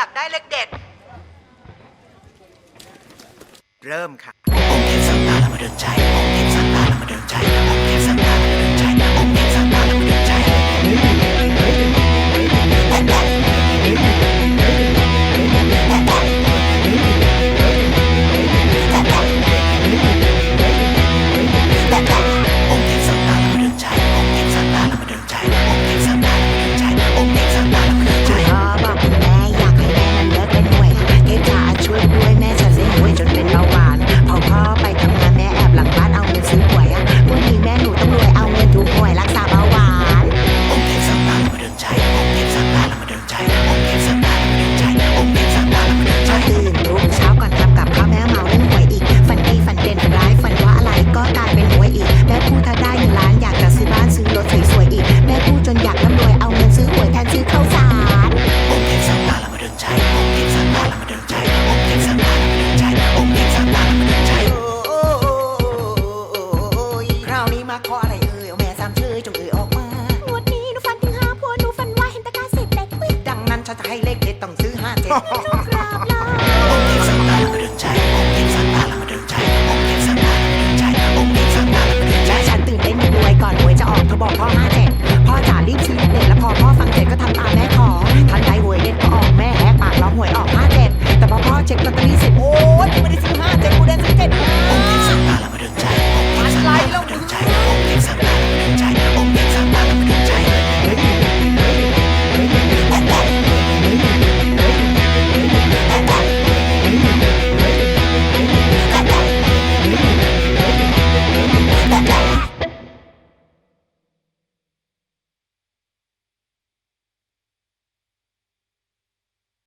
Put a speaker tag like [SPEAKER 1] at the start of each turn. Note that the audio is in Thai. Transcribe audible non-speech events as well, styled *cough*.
[SPEAKER 1] อยากได้เลขเด็ด เริ่มค่ะ
[SPEAKER 2] องค์เทพสัมตา
[SPEAKER 3] ธรร
[SPEAKER 2] มดลใจ *laughs*
[SPEAKER 3] Oh.